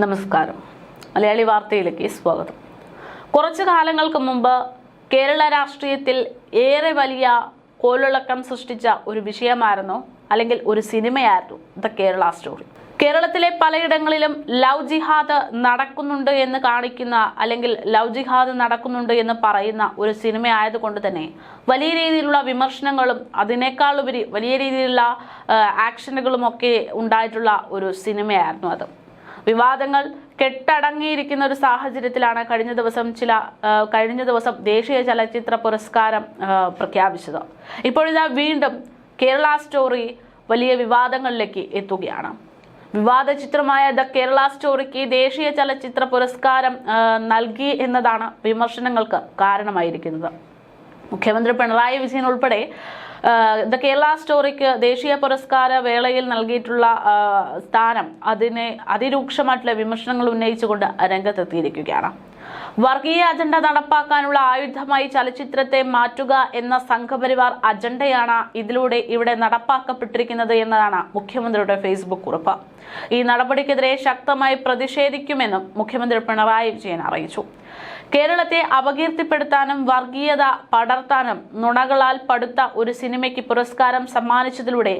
നമസ്കാരം. മലയാളി വാർത്തയിലേക്ക് സ്വാഗതം. കുറച്ചു കാലങ്ങൾക്ക് മുമ്പ് കേരള രാഷ്ട്രീയത്തിൽ ഏറെ വലിയ കോലുളക്കം സൃഷ്ടിച്ച ഒരു വിഷയമായിരുന്നു അല്ലെങ്കിൽ ഒരു സിനിമയായിരുന്നു ദ കേരള സ്റ്റോറി. കേരളത്തിലെ പലയിടങ്ങളിലും ലവ് ജിഹാദ് നടക്കുന്നുണ്ട് എന്ന് കാണിക്കുന്ന അല്ലെങ്കിൽ ലവ് ജിഹാദ് നടക്കുന്നുണ്ട് എന്ന് പറയുന്ന ഒരു സിനിമ ആയതുകൊണ്ട് തന്നെ വലിയ രീതിയിലുള്ള വിമർശനങ്ങളും അതിനേക്കാളുപരി വലിയ രീതിയിലുള്ള ആക്ഷനുകളും ഒക്കെ ഉണ്ടായിട്ടുള്ള ഒരു സിനിമയായിരുന്നു അത്. വിവാദങ്ങൾ കെട്ടടങ്ങിയിരിക്കുന്ന ഒരു സാഹചര്യത്തിലാണ് കഴിഞ്ഞ ദിവസം ചില കഴിഞ്ഞ ദിവസം ദേശീയ ചലച്ചിത്ര പുരസ്കാരം പ്രഖ്യാപിച്ചത്. ഇപ്പോഴിതാ വീണ്ടും കേരള സ്റ്റോറി വലിയ വിവാദങ്ങളിലേക്ക് എത്തുകയാണ്. വിവാദ ചിത്രമായ ദ കേരള സ്റ്റോറിക്ക് ദേശീയ ചലച്ചിത്ര പുരസ്കാരം നൽകി എന്നതാണ് വിമർശനങ്ങൾക്ക് കാരണമായിരിക്കുന്നത്. മുഖ്യമന്ത്രി പിണറായി വിജയൻ ഉൾപ്പെടെ ദ കേരള സ്റ്റോറിക്ക് ദേശീയ പുരസ്കാര വേളയിൽ നൽകിയിട്ടുള്ള സ്ഥാനം അതിനെ അതിരൂക്ഷമായിട്ടുള്ള വിമർശനങ്ങൾ ഉന്നയിച്ചുകൊണ്ട് രംഗത്തെത്തിയിരിക്കുകയാണ്. വർഗീയ അജണ്ട നടപ്പാക്കാനുള്ള ആയുധമായി ചലച്ചിത്രത്തെ മാറ്റുക എന്ന സംഘപരിവാർ അജണ്ടയാണ് ഇതിലൂടെ ഇവിടെ നടപ്പാക്കപ്പെട്ടിരിക്കുന്നത് എന്നതാണ് മുഖ്യമന്ത്രിയുടെ ഫേസ്ബുക്ക് കുറിപ്പ്. ഈ നടപടിക്കെതിരെ ശക്തമായി പ്രതിഷേധിക്കുമെന്നും മുഖ്യമന്ത്രി പിണറായി വിജയൻ അറിയിച്ചു. കേരളത്തെ അപകീർത്തിപ്പെടുത്താനും വർഗീയത പടർത്താനും നുണകളാൽ പടുത്ത ഒരു സിനിമയ്ക്ക് പുരസ്കാരം സമ്മാനിച്ചതിലൂടെ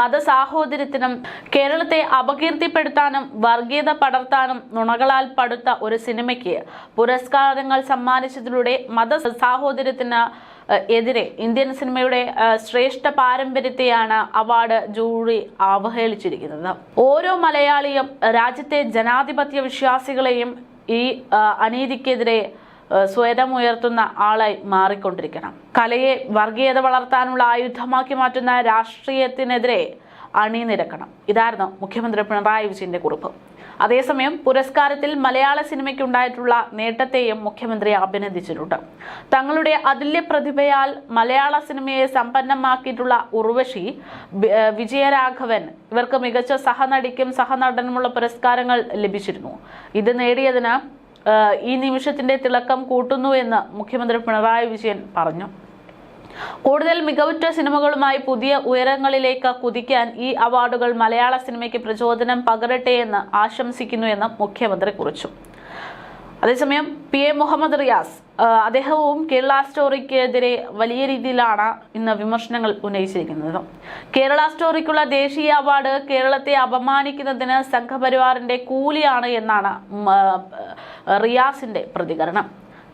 മതസാഹോദര്യത്തിനും കേരളത്തെ അപകീർത്തിപ്പെടുത്താനും വർഗീയത പടർത്താനും നുണകളാൽ പടുത്ത ഒരു സിനിമയ്ക്ക് പുരസ്കാരങ്ങൾ സമ്മാനിച്ചതിലൂടെ മത സാഹോദര്യത്തിന് എതിരെ ഇന്ത്യൻ സിനിമയുടെ ശ്രേഷ്ഠ പാരമ്പര്യത്തെയാണ് അവാർഡ് ജൂറി അവഹേളിച്ചിരിക്കുന്നത്. ഓരോ മലയാളിയും രാജ്യത്തെ ജനാധിപത്യ വിശ്വാസികളെയും ഈ അനീതിക്കെതിരെ സ്വരമുയർത്തുന്ന ആളായി മാറിക്കൊണ്ടിരിക്കണം. കലയെ വർഗീയത വളർത്താനുള്ള ആയുധമാക്കി മാറ്റുന്ന രാഷ്ട്രീയത്തിനെതിരെ അണിനിരക്കണം. ഇതായിരുന്നു മുഖ്യമന്ത്രി പിണറായി വിജയന്റെ കുറിപ്പ്. അതേസമയം പുരസ്കാരത്തിൽ മലയാള സിനിമയ്ക്ക് ഉണ്ടായിട്ടുള്ള നേട്ടത്തെയും മുഖ്യമന്ത്രി അഭിനന്ദിച്ചിട്ടുണ്ട്. തങ്ങളുടെ അതുല്യ പ്രതിഭയാൽ മലയാള സിനിമയെ സമ്പന്നമാക്കിയിട്ടുള്ള ഉർവശി വിജയരാഘവൻ ഇവർക്ക് മികച്ച സഹനടിക്കും സഹനടനുമുള്ള പുരസ്കാരങ്ങൾ ലഭിച്ചിരുന്നു. ഇത് നേടിയതിന് ഈ നിമിഷത്തിന്റെ തിളക്കം കൂട്ടുന്നു എന്ന് മുഖ്യമന്ത്രി പിണറായി വിജയൻ പറഞ്ഞു. കൂടുതൽ മികവുറ്റ സിനിമകളുമായി പുതിയ ഉയരങ്ങളിലേക്ക് കുതിക്കാൻ ഈ അവാർഡുകൾ മലയാള സിനിമയ്ക്ക് പ്രചോദനം പകരട്ടെ എന്ന് ആശംസിക്കുന്നു എന്ന് മുഖ്യമന്ത്രി കുറിച്ചു. അതേസമയം പി എ മുഹമ്മദ് റിയാസ് അദ്ദേഹവും കേരള സ്റ്റോറിക്കെതിരെ വലിയ രീതിയിലാണ് ഇന്ന് വിമർശനങ്ങൾ ഉന്നയിച്ചിരിക്കുന്നത്. കേരള സ്റ്റോറിക്കുള്ള ദേശീയ അവാർഡ് കേരളത്തെ അപമാനിക്കുന്നതിന് സംഘപരിവാറിന്റെ കൂലിയാണ് എന്നാണ് റിയാസിന്റെ പ്രതികരണം.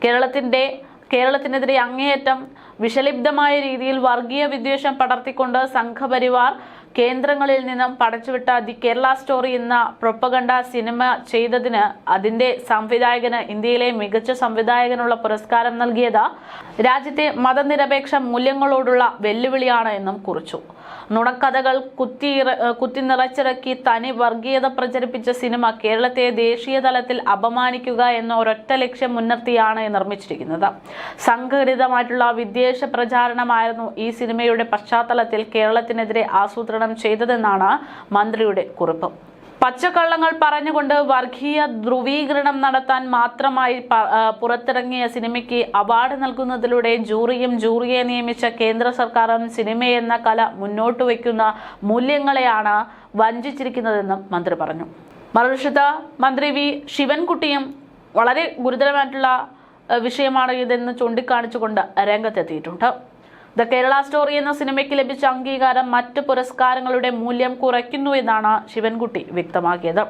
കേരളത്തിന്റെ കേരളത്തിനെതിരെ അങ്ങേയറ്റം വിഷലിപ്തമായ രീതിയിൽ വർഗീയ വിദ്വേഷം പടർത്തിക്കൊണ്ട് സംഘപരിവാർ കേന്ദ്രങ്ങളിൽ നിന്നും പടച്ചുവിട്ട ദി കേരള സ്റ്റോറി എന്ന പ്രൊപ്പഗണ്ട സിനിമ ചെയ്തതിന് അതിന്റെ സംവിധായകന് ഇന്ത്യയിലെ മികച്ച സംവിധായകനുള്ള പുരസ്കാരം നൽകിയത് രാജ്യത്തെ മതനിരപേക്ഷ മൂല്യങ്ങളോടുള്ള വെല്ലുവിളിയാണ് എന്നും കുറിച്ചു. നുണക്കഥകൾ കുത്തി കുത്തി നിറച്ചിറക്കി തനി വർഗീയത പ്രചരിപ്പിച്ച സിനിമ കേരളത്തെ ദേശീയ തലത്തിൽ അപമാനിക്കുക എന്ന ഒരൊറ്റ ലക്ഷ്യം മുൻനിർത്തിയാണ് നിർമ്മിച്ചിരിക്കുന്നത്. സംഘടിതമായിട്ടുള്ള വിദ്വേഷ പ്രചാരണമായിരുന്നു ഈ സിനിമയുടെ പശ്ചാത്തലത്തിൽ കേരളത്തിനെതിരെ ആസൂത്രണം ചെയ്തതെന്നാണ് മന്ത്രിയുടെ കുറിപ്പ്. പച്ചക്കള്ളങ്ങൾ പറഞ്ഞുകൊണ്ട് വർഗീയ ധ്രുവീകരണം നടത്താൻ മാത്രമായി പുറത്തിറങ്ങിയ സിനിമയ്ക്ക് അവാർഡ് നൽകുന്നതിലൂടെ ജൂറിയും ജൂറിയെ നിയമിച്ച കേന്ദ്ര സർക്കാരും സിനിമയെന്ന കല മുന്നോട്ട് വയ്ക്കുന്ന മൂല്യങ്ങളെയാണ് വഞ്ചിച്ചിരിക്കുന്നതെന്നും മന്ത്രി പറഞ്ഞു. മറുവശത്ത് മന്ത്രി വി. ശിവൻകുട്ടിയും വളരെ ഗുരുതരമായിട്ടുള്ള വിഷയമാണ് ഇതെന്ന് ചൂണ്ടിക്കാണിച്ചുകൊണ്ട് രംഗത്തെത്തിയിട്ടുണ്ട്. ദ കേരള സ്റ്റോറി എന്ന സിനിമയ്ക്ക് ലഭിച്ച അംഗീകാരം മറ്റ് പുരസ്കാരങ്ങളുടെ മൂല്യം കുറയ്ക്കുന്നു എന്നാണ് ശിവൻകുട്ടി വ്യക്തമാക്കിയത്.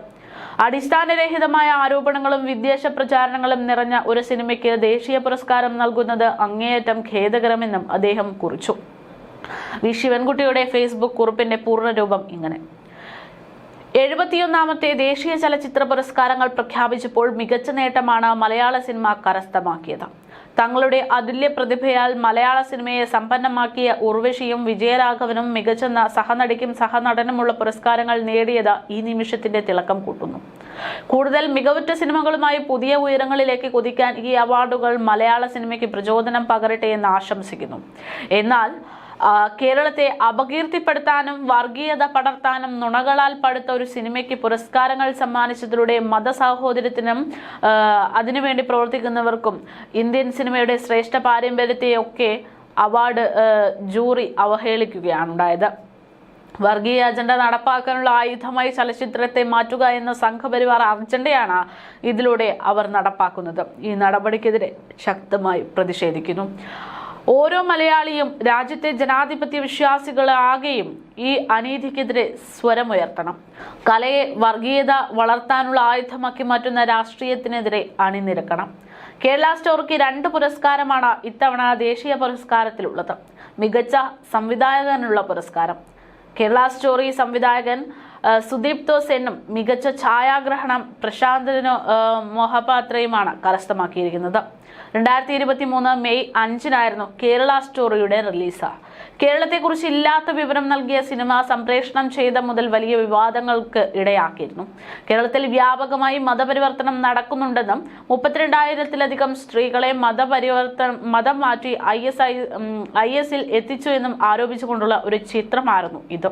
അടിസ്ഥാനരഹിതമായ ആരോപണങ്ങളും വിദ്വേഷ പ്രചാരണങ്ങളും നിറഞ്ഞ ഒരു സിനിമയ്ക്ക് ദേശീയ പുരസ്കാരം നൽകുന്നത് അങ്ങേയറ്റം ഖേദകരമെന്നും അദ്ദേഹം കുറിച്ചു. വി ശിവൻകുട്ടിയുടെ ഫേസ്ബുക്ക് കുറിപ്പിന്റെ പൂർണരൂപം ഇങ്ങനെ. എഴുപത്തിയൊന്നാമത്തെ ദേശീയ ചലച്ചിത്ര പുരസ്കാരങ്ങൾ പ്രഖ്യാപിച്ചപ്പോൾ മികച്ച നേട്ടമാണ് മലയാള സിനിമ കരസ്ഥമാക്കിയത്. തങ്ങളുടെ അതുല്യ പ്രതിഭയാൽ മലയാള സിനിമയെ സമ്പന്നമാക്കിയ ഉർവശിയും വിജയരാഘവനും മികച്ച സഹനടിക്കും സഹനടനുമുള്ള പുരസ്കാരങ്ങൾ നേടിയത് ഈ നിമിഷത്തിന്റെ തിളക്കം കൂട്ടുന്നു. കൂടുതൽ മികവുറ്റ സിനിമകളുമായി പുതിയ ഉയരങ്ങളിലേക്ക് കുതിക്കാൻ ഈ അവാർഡുകൾ മലയാള സിനിമയ്ക്ക് പ്രചോദനം പകരട്ടെ എന്ന് ആശംസിക്കുന്നു. എന്നാൽ കേരളത്തെ അപകീർത്തിപ്പെടുത്താനും വർഗീയത പടർത്താനും നുണകളാൽ പടുത്ത ഒരു സിനിമയ്ക്ക് പുരസ്കാരങ്ങൾ സമ്മാനിച്ചതിലൂടെ മതസാഹോദര്യത്തിനും അതിനുവേണ്ടി പ്രവർത്തിക്കുന്നവർക്കും ഇന്ത്യൻ സിനിമയുടെ ശ്രേഷ്ഠ പാരമ്പര്യത്തെയൊക്കെ അവാർഡ് ജൂറി അവഹേളിക്കുകയാണ് ഉണ്ടായത് വർഗീയ അജണ്ട നടപ്പാക്കാനുള്ള ആയുധമായി ചലച്ചിത്രത്തെ മാറ്റുക എന്ന സംഘപരിവാർ അജണ്ടയാണ് ഇതിലൂടെ അവർ നടപ്പാക്കുന്നത്. ഈ നടപടിക്കെതിരെ ശക്തമായി പ്രതിഷേധിക്കുന്നു. ഓരോ മലയാളിയും രാജ്യത്തെ ജനാധിപത്യ വിശ്വാസികളാകെയും ഈ അനീതിക്കെതിരെ സ്വരമുയർത്തണം കലയെ വർഗീയത വളർത്താനുള്ള ആയുധമാക്കി മാറ്റുന്ന രാഷ്ട്രീയത്തിനെതിരെ അണിനിരക്കണം. കേരള സ്റ്റോറിക്ക് രണ്ട് പുരസ്കാരമാണ് ഇത്തവണ ദേശീയ പുരസ്കാരത്തിലുള്ളത്. മികച്ച സംവിധായകനുള്ള പുരസ്കാരം. കേരള സ്റ്റോറി സംവിധായകൻ സുദീപ് സെന്നും മികച്ച ഛായാഗ്രഹണം പ്രശാന്തനോ മൊഹപാത്രയുമാണ് കരസ്ഥമാക്കിയിരിക്കുന്നത്. രണ്ടായിരത്തി ഇരുപത്തി മൂന്ന് മെയ് അഞ്ചിനായിരുന്നു കേരള സ്റ്റോറിയുടെ റിലീസ്. കേരളത്തെക്കുറിച്ച് ഇല്ലാത്ത വിവരം നൽകിയ സിനിമ സംപ്രേഷണം ചെയ്ത മുതൽ വലിയ വിവാദങ്ങൾക്ക് ഇടയാക്കിയിരുന്നു. കേരളത്തിൽ വ്യാപകമായി മതപരിവർത്തനം നടക്കുന്നുണ്ടെന്നും മുപ്പത്തിരണ്ടായിരത്തിലധികം സ്ത്രീകളെ മതപരിവർത്തനം മതം മാറ്റി ഐ എസ് ഐ എസിൽ എത്തിച്ചു എന്നും ആരോപിച്ചുകൊണ്ടുള്ള ഒരു ചിത്രമായിരുന്നു ഇത്.